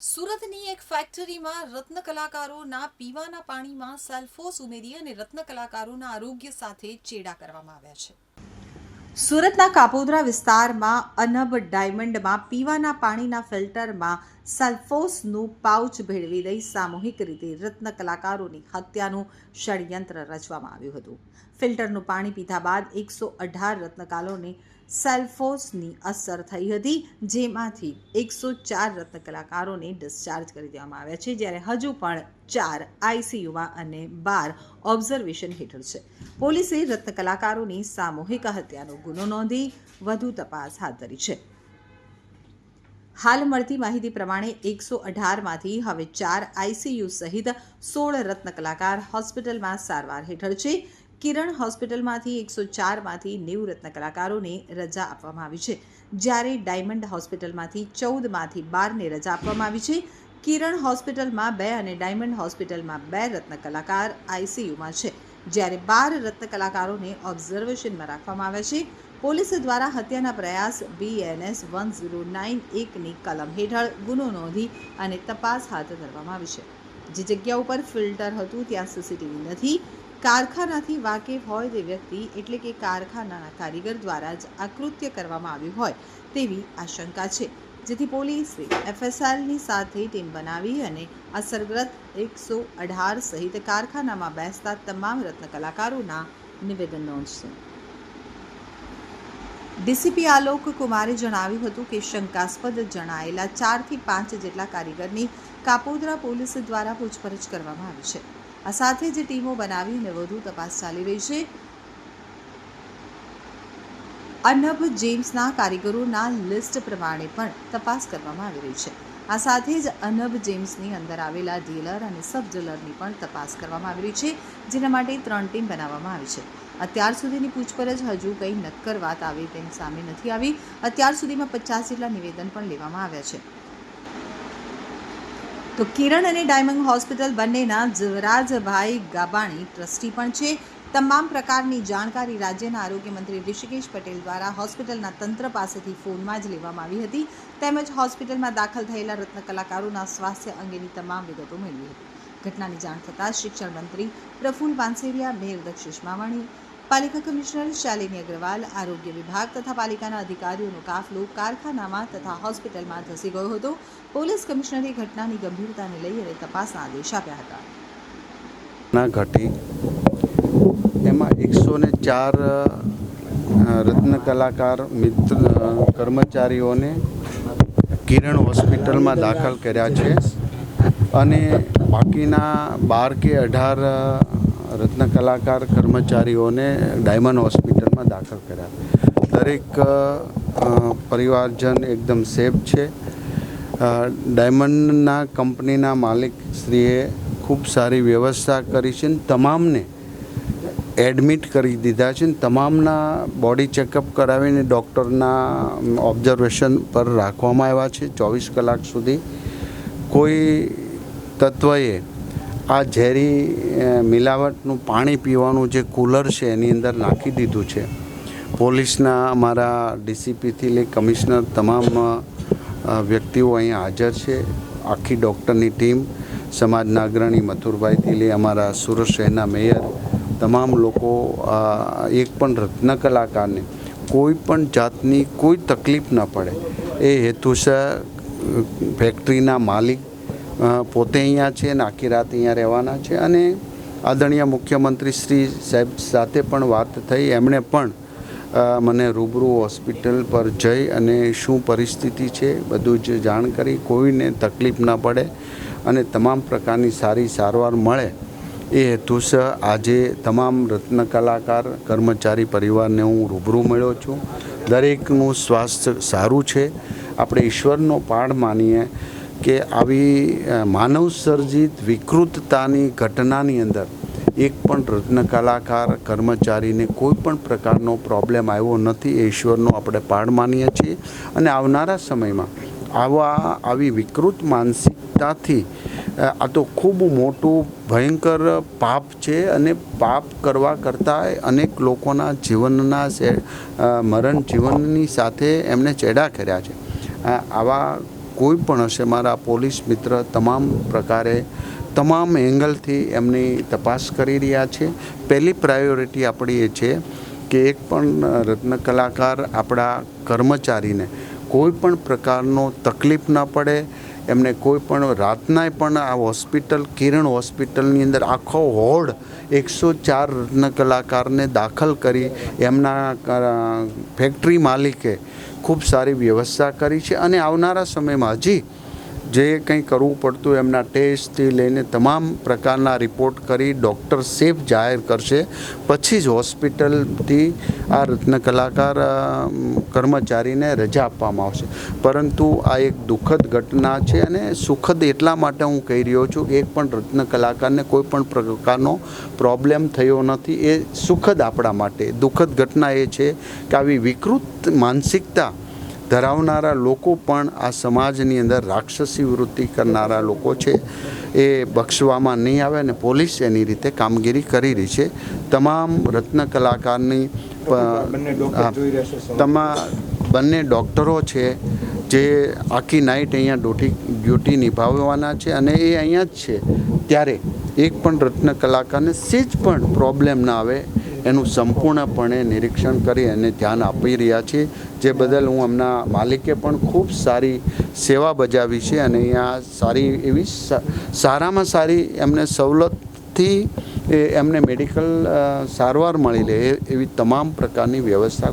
સુરતની એક ફેક્ટરીમાં રત્ન કલાકારોના પીવાના પાણીમાં સેલ્ફોસ ઉમેરી અને રત્ન કલાકારોના આરોગ્ય સાથે ચેડા કરવામાં આવ્યા છે. સુરતના કાપોદરા વિસ્તારમાં અનબ ડાયમંડમાં પીવાના પાણીના ફિલ્ટરમાં સલ્ફોસનું પાઉચ ભેળવી દઈ સામૂહિક રીતે રત્ન કલાકારોની હત્યાનું ષડયંત્ર રચવામાં આવ્યું હતું. ફિલ્ટરનું પાણી પીધા બાદ એકસો અઢાર રત્નકારોને સેલ્ફોસની અસર થઈ હતી, જેમાંથી એકસો ચાર રત્ન કલાકારોને ડિસ્ચાર્જ કરી દેવામાં આવ્યા છે, જ્યારે હજુ પણ ચાર આઈસીયુમાં અને બાર ઓબ્ઝર્વેશન હેઠળ છે. પોલીસે રત્ન કલાકારોની સામૂહિક હત્યાનો ગુનો નોંધી વધુ તપાસ હાથ ધરી છે. હાલ મળતી માહિતી પ્રમાણે એકસો અઢારમાંથી હવે ચાર આઈસીયુ સહિત સોળ રત્ન કલાકાર હોસ્પિટલમાં સારવાર હેઠળ છે. કિરણ હોસ્પિટલમાંથી એકસો ચારમાંથી નેવું કલાકારોને રજા આપવામાં આવી છે. જ્યારે ડાયમંડ હોસ્પિટલમાંથી ચૌદમાંથી બારને રજા આપવામાં આવી છે. કિરણ હોસ્પિટલમાં બે અને ડાયમંડ હોસ્પિટલમાં બે રત્ન કલાકાર આઈસીયુમાં છે. જ્યારે બાર રત્ન કલાકારોને ઓબ્ઝર્વેશનમાં રાખવામાં આવ્યા છે. પોલીસ દ્વારા હત્યાના પ્રયાસ બીએનએસ વન ઝીરો નાઇન એકની કલમ હેઠળ ગુનો નોંધી અને તપાસ હાથ ધરવામાં આવી છે. જે જગ્યા ઉપર ફિલ્ટર હતું, ત્યાં સીસીટીવી નથી. કારખાનાથી વાકેફ હોય તે વ્યક્તિ એટલે કે કારખાનાના કારીગર દ્વારા જ આ કૃત્ય કરવામાં આવ્યું હોય તેવી આશંકા છે. જેથી પોલીસે એફએસએલની સાથે ટીમ બનાવી અને અસરગ્રસ્ત એકસો અઢાર સહિત કારખાનામાં બેસતા તમામ રત્ન કલાકારોના નિવેદન નોંધશે. ડીસીપી આલોક કુમારે જણાવ્યું હતું કે શંકાસ્પદ જણાયેલા ચારથી પાંચ જેટલા કારીગરની કાપોદ્રા પોલીસ દ્વારા પૂછપરછ કરવામાં આવી છે. આ સાથે જ ટીમો બનાવી અને વધુ તપાસ ચાલી રહી છે. અનબ જેમ્સના કારીગરોના લિસ્ટ પ્રમાણે પણ તપાસ કરવામાં આવી રહી છે. આ સાથે જ અનબ જેમ્સની અંદર આવેલા ડીલર અને સબ ડીલરની પણ તપાસ કરવામાં આવી રહી છે, જેના માટે ત્રણ ટીમ બનાવવામાં આવી છે. અત્યાર સુધીની પૂછપરછ હજુ કંઈ નક્કર વાત આવે તેમ સામે નથી આવી. અત્યાર સુધીમાં પચાસ જેટલા નિવેદન પણ લેવામાં આવ્યા છે. તો કિરણ અને ડાયમંડ હોસ્પિટલ બંનેના જીવરાજભાઈ ગાબાણી ટ્રસ્ટી પણ છે. તમામ પ્રકારની જાણકારી રાજ્યના આરોગ્ય મંત્રી ઋષિકેશ પટેલ દ્વારા હોસ્પિટલના તંત્ર પાસેથી ફોનમાં જ લેવામાં આવી હતી. તેમજ હોસ્પિટલમાં દાખલ થયેલા રત્ન કલાકારોના સ્વાસ્થ્ય અંગેની તમામ વિગતો મેળવી હતી. ઘટનાની જાણ થતાં શિક્ષણ મંત્રી પ્રફુલ પાનસેરિયા, મેયર દક્ષિશ માવાણી પાલિકા કમિશનર શાલિની અગ્રવાલ, આરોગ્ય વિભાગ તથા પાલિકાના અધિકારીઓનો કાફલો કારખાનામાં તથા હોસ્પિટલમાં ધસી ગયો હતો. પોલીસ કમિશનરે ઘટનાની ગંભીરતાને લઈ અને તપાસના આદેશ આપ્યા હતા. ના ઘટી. એમાં એકસો ને ચાર રત્ન કલાકાર મિત્ર કર્મચારીઓને કિરણ હોસ્પિટલમાં દાખલ કર્યા છે. અને બાકીના બાર કે અઢાર અ, કલાકાર કર્મચારીઓને ડાયમંડ હોસ્પિટલમાં દાખલ કર્યા. દરેક પરિવારજન એકદમ સેફ છે. ડાયમંડના કંપનીના માલિક શ્રીએ ખૂબ સારી વ્યવસ્થા કરી છે ને તમામને એડમિટ કરી દીધા છે તમામના બોડી ચેકઅપ કરાવીને ડૉક્ટરના ઓબ્ઝર્વેશન પર રાખવામાં આવ્યા છે ચોવીસ કલાક સુધી. કોઈ તત્વએ આ ઝેરી મિલાવટનું પાણી પીવાનું જે કુલર છે, એની અંદર નાખી દીધું છે. પોલીસના અમારા ડીસીપીથી લઈ કમિશનર તમામ વ્યક્તિઓ અહીંયા હાજર છે. આખી ડૉક્ટરની ટીમ, સમાજના અગ્રણી મથુરભાઈથી લઈ અમારા સુરત શહેરના મેયર, તમામ લોકો એક પણ રત્ન કલાકારને કોઈ પણ જાતની કોઈ તકલીફ ન પડે. એ હેતુસર ફેક્ટરીના માલિક પોતે અહીંયા છે અને આખી રાત અહીંયા રહેવાના છે અને આદરણીય મુખ્યમંત્રી શ્રી સાહેબ સાથે પણ વાત થઈ. એમણે પણ મને રૂબરૂ હોસ્પિટલ પર જઈ અને શું પરિસ્થિતિ છે બધું જ જાણ કરી. કોઈને તકલીફ ન પડે અને તમામ પ્રકારની સારી સારવાર મળે એ હેતુસર આજે તમામ રત્ન કલાકાર, કર્મચારી પરિવારને હું રૂબરૂ મળ્યો છું. દરેકનું સ્વાસ્થ્ય સારું છે. આપણે ઈશ્વરનો પાડ માનીએ. કે આવી માનવસર્જિત માનવ સર્જિત વિકૃતતાની ઘટનાની અંદર એક પણ રત્ન કલાકાર, કર્મચારીને કોઈ પણ પ્રકારનો પ્રોબ્લેમ આવ્યો નથી ઈશ્વરનો આપણે પાડ માનીએ છીએ. અને આવનારા સમયમાં આવા, આવી વિકૃત માનસિકતાથી આ તો ખૂબ મોટું ભયંકર પાપ છે અને પાપ કરવા કરતાં અનેક લોકોના જીવનના મરણ જીવનની સાથે એમણે ચેડા કર્યા છે. આવા કોઈ પણ હશે, મારા પોલીસ મિત્ર તમામ પ્રકારે, તમામ એંગલથી એમની તપાસ કરી રહ્યા છે. પહેલી પ્રાયોરિટી આપણી એ છે કે એક પણ રત્ન કલાકાર આપણા કર્મચારીને કોઈ પણ પ્રકારનો તકલીફ ન પડે. એમને કોઈ પણ રાતનાય પણ આ હોસ્પિટલ, કિરણ હોસ્પિટલની અંદર આખો હોડ એકસો ચાર રત્ન કલાકારને દાખલ કરી એમના ફેક્ટરી માલિકે ખૂબ સારી વ્યવસ્થા કરી છે અને આવનારા સમયમાં હજી જે કંઈ કરવું પડતું એમના ટેસ્ટથી લઈને તમામ પ્રકારના રિપોર્ટ કરી ડૉક્ટર સેફ જાહેર કરશે. પછી જ હોસ્પિટલથી આ રત્ન કલાકાર કર્મચારીને રજા આપવામાં આવશે. પરંતુ આ એક દુઃખદ ઘટના છે અને સુખદ એટલા માટે હું કહી રહ્યો છું કે એક પણ રત્ન કલાકારને કોઈ પણ પ્રકારનો પ્રોબ્લેમ થયો નથી. એ સુખદ આપણા માટે. દુઃખદ ઘટના એ છે કે આવી વિકૃત માનસિકતા ધરાવનારા લોકો પણ આ સમાજની અંદર રાક્ષસી વૃત્તિ કરનારા લોકો છે. એ બક્ષવામાં નહીં આવે અને પોલીસ એની રીતે કામગીરી કરી રહી છે. તમામ રત્ન કલાકારની તમામ બંને ડોક્ટર. તમા બંને છે જે આખી નાઇટ અહીંયા ડ્યુટી ડ્યુટી નિભાવવાના છે અને એ અહીંયા જ છે. ત્યારે એક પણ રત્ન કલાકારને સેજ પણ પ્રોબ્લેમ ના આવે. એનું સંપૂર્ણપણે નિરીક્ષણ કરી અને ધ્યાન આપી રહ્યા છીએ. જે બદલ હું એમના માલિકે પણ ખૂબ સારી સેવા બજાવી છે અને અહીંયા સારી એવી સારામાં સારી એમને સવલતથી એમને મેડિકલ સારવાર મળી રહે એવી તમામ પ્રકારની વ્યવસ્થા